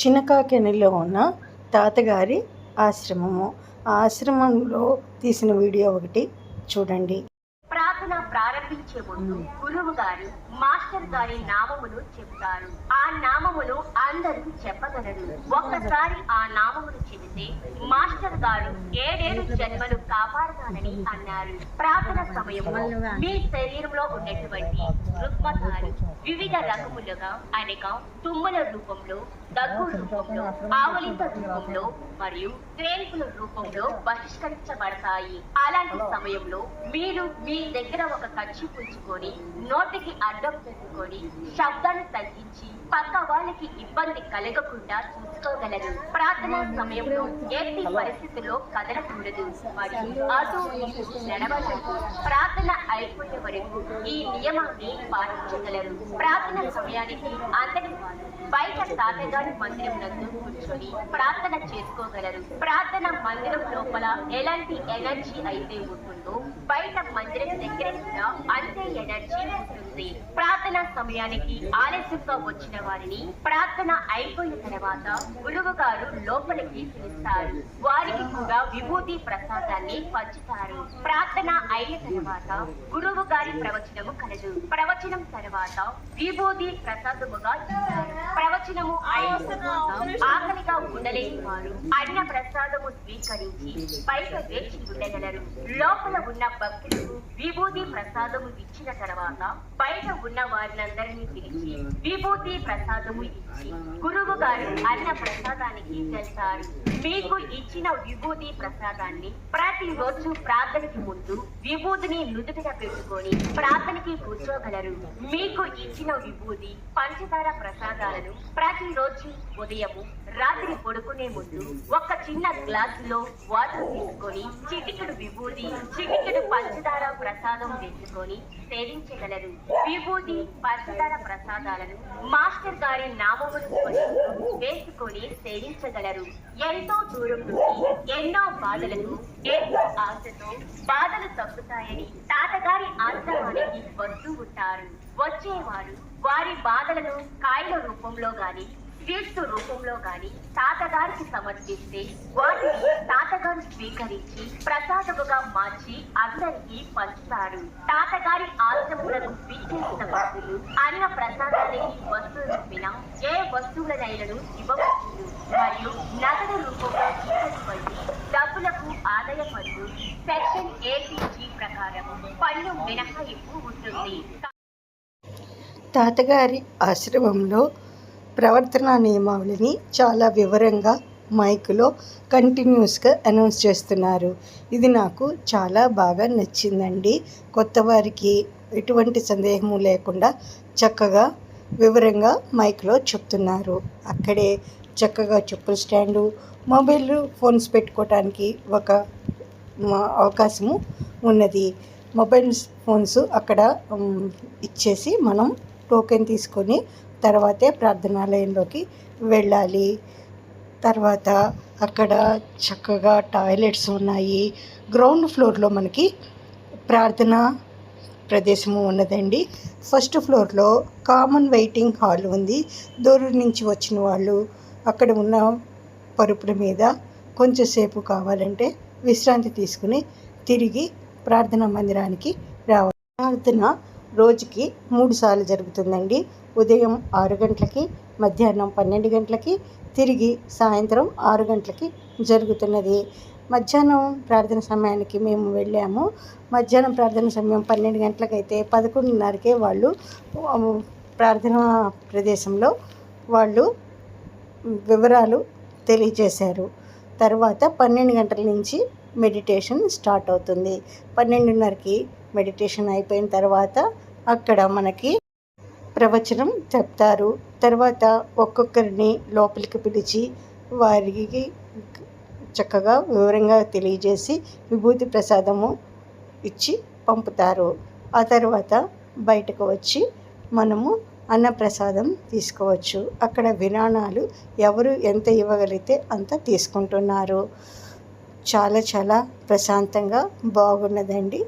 చినకాకెనిలో ఉన్న తాతగారి ఆశ్రమము. ఆశ్రమంలో తీసిన వీడియో ఒకటి చూడండి. ప్రార్థన ప్రారంభించే ముందు గురువు గారు మాస్టర్ గారి నామమును చెప్తారు ఆ నామమును అందరూ చెప్పగలరు. ఒక్కసారి ఆ నామమును చెబితే మాస్టర్ గారు ఏడేడు జన్మలు చేస్తానని అన్నారు. ప్రార్థన సమయంలో మీ శరీరంలో ఉన్నటువంటి రుగ్మతాలు వివిధ రకములుగా అనేక తుమ్ముల రూపంలో దగ్గు రూపంలో ఆవలింత రూపంలో మరియు ప్రేమికుల రూపంలో బహిష్కరించబడతాయి. అలాంటి సమయంలో మీరు మీ దగ్గర ఒక కచ్చి పుంచుకొని నోటికి అడ్డం పెట్టుకొని శబ్దాన్ని తగ్గించి పక్క వాళ్ళకి ఇబ్బంది కలగకుండా చూసుకోగలరు. ప్రార్థన సమయంలో ఎట్టి పరిస్థితుల్లో కదలకూడదు. మరియు అటు ఇటు ప్రార్థన అయిపోయే వరకు ఈ నియమాన్ని పాటించగలరు. ప్రార్థన సమయానికి అందరి బయట తాతగారి మందిరం నందు కూర్చొని ప్రార్థన చేసుకోగలరు. ప్రార్థన మందిరం లోపల ఎలాంటి ఎనర్జీ అయితే ఉంటుందో బయట మందిరం దగ్గర కూడా అంతే ఎనర్జీ ఉంటుంది. ప్రార్థన సమయానికి ఆలస్యంగా వచ్చిన వారిని ప్రార్థన అయిపోయిన తర్వాత గురువు గారు లోపలికి పిలుస్తారు. వారికి కూడా విభూతి ప్రసాదాన్ని పంచుతారు. ప్రార్థన అయిన తర్వాత గురువు గారి ప్రవచనము కలదు. ప్రవచనం తర్వాత విభూతి ప్రసాదముగా ఇస్తారు. ప్రవచనము అయిన తర్వాత ఆకలిగా ఉండలేని వారు. అన్న ప్రసాదము స్వీకరించి బయట వేచి ఉండగలరు. లోపల ఉన్న భక్తులకు విభూతి ప్రసాదము ఇచ్చిన తర్వాత బయట ఉన్న వారినందరినీ పిలిచి విభూతి ప్రసాదము ఇచ్చి గురువు గారు అన్న ప్రసాదానికి వెళ్తారు మీకు ఇచ్చిన విభూతి ప్రసాదాన్ని ప్రతి రోజు ప్రార్థనకి ముందు విభూతిని నుదుటిన పెట్టుకొని ప్రార్థనకి కూర్చోగలరు. మీకు ఇచ్చిన విభూతి పంచదార ప్రసాదాలను ప్రతి రోజు ఉదయము రాత్రి పడుకునే ముందు ఒక చిన్న గ్లాస్ గ్లాసులో వాటర్ తీసుకొని చిటికెడు విభూతి చిటికెడు పంచదార ప్రసాదం వేసుకొని సేవించగలరు. విభూతి పంచదార ప్రసాదాలను మాస్టర్ గారి నామమును వేసుకొని సేవించగలరు. ఎంతో దూరం నుండి ఎన్నో బాధలను ఎంతో ఆశతో బాధలు తప్పుతాయని తాతగారి ఆశ్రమానికి వస్తూ ఉంటారు. వచ్చేవారు వారి బాధలను కాయల రూపంలో గాని స్వీట్స్ రూపంలో గాని తాతగారికి సమర్పిస్తే వాటిని తాతగారు స్వీకరించి ప్రసాదముగా మార్చి అందరికీ పంచుతారు. తాతగారి ఆశ్రములను విచ్చేసిన భక్తులు అన్న ప్రసాదానికి వస్తువులు రూపిన ఏ వస్తువులనైనను ఇవ్వవచ్చు మరియు నగదు రూపంలో ఇచ్చినటువంటి డబ్బులకు ఆదాయ పన్ను సెక్షన్ ఏపీజీ ప్రకారం పన్ను మినహాయింపు ఉంటుంది. తాతగారి ఆశ్రమంలో ప్రవర్తన నియమావళిని చాలా వివరంగా మైక్లో కంటిన్యూస్గా అనౌన్స్ చేస్తున్నారు. ఇది నాకు చాలా బాగా నచ్చిందండి. కొత్త వారికి ఎటువంటి సందేహము లేకుండా చక్కగా వివరంగా మైక్లో చెప్తున్నారు. అక్కడే చక్కగా చెప్పుల స్టాండు మొబైల్ ఫోన్స్ పెట్టుకోవటానికి ఒక అవకాశము ఉన్నది. మొబైల్ ఫోన్స్ అక్కడ ఇచ్చేసి మనం టోకెన్ తీసుకొని తర్వాతే ప్రార్థనాలయంలోకి వెళ్ళాలి. తర్వాత అక్కడ చక్కగా టాయిలెట్స్ ఉన్నాయి. గ్రౌండ్ ఫ్లోర్లో మనకి ప్రార్థన ప్రదేశము ఉన్నదండి. ఫస్ట్ ఫ్లోర్లో కామన్ వెయిటింగ్ హాల్ ఉంది. దూరం నుంచి వచ్చిన వాళ్ళు అక్కడ ఉన్న పరుపుల మీద కొంచెంసేపు కావాలంటే విశ్రాంతి తీసుకుని తిరిగి ప్రార్థనా మందిరానికి రావాలి. ప్రార్థన రోజుకి మూడు సార్లు జరుగుతుందండి. ఉదయం ఆరు గంటలకి మధ్యాహ్నం పన్నెండు గంటలకి తిరిగి సాయంత్రం ఆరు గంటలకి జరుగుతున్నది. మధ్యాహ్నం ప్రార్థన సమయానికి మేము వెళ్ళాము. మధ్యాహ్నం ప్రార్థన సమయం పన్నెండు గంటలకైతే పదకొండున్నరకే వాళ్ళు ప్రార్థనా ప్రదేశంలో వాళ్ళు వివరాలు తెలియజేశారు. తర్వాత పన్నెండు గంటల నుంచి మెడిటేషన్ స్టార్ట్ అవుతుంది. పన్నెండున్నరకి మెడిటేషన్ అయిపోయిన తర్వాత అక్కడ మనకి ప్రవచనం చెప్తారు. తర్వాత ఒక్కొక్కరిని లోపలికి పిలిచి వారికి చక్కగా వివరంగా తెలియజేసి విభూతి ప్రసాదము ఇచ్చి పంపుతారు. ఆ తర్వాత బయటకు వచ్చి మనము అన్నప్రసాదం తీసుకోవచ్చు. అక్కడ విరాణాలు ఎవరు ఎంత ఇవ్వగలిగితే అంత తీసుకుంటున్నారు. చాలా చాలా ప్రశాంతంగా బాగున్నదండి.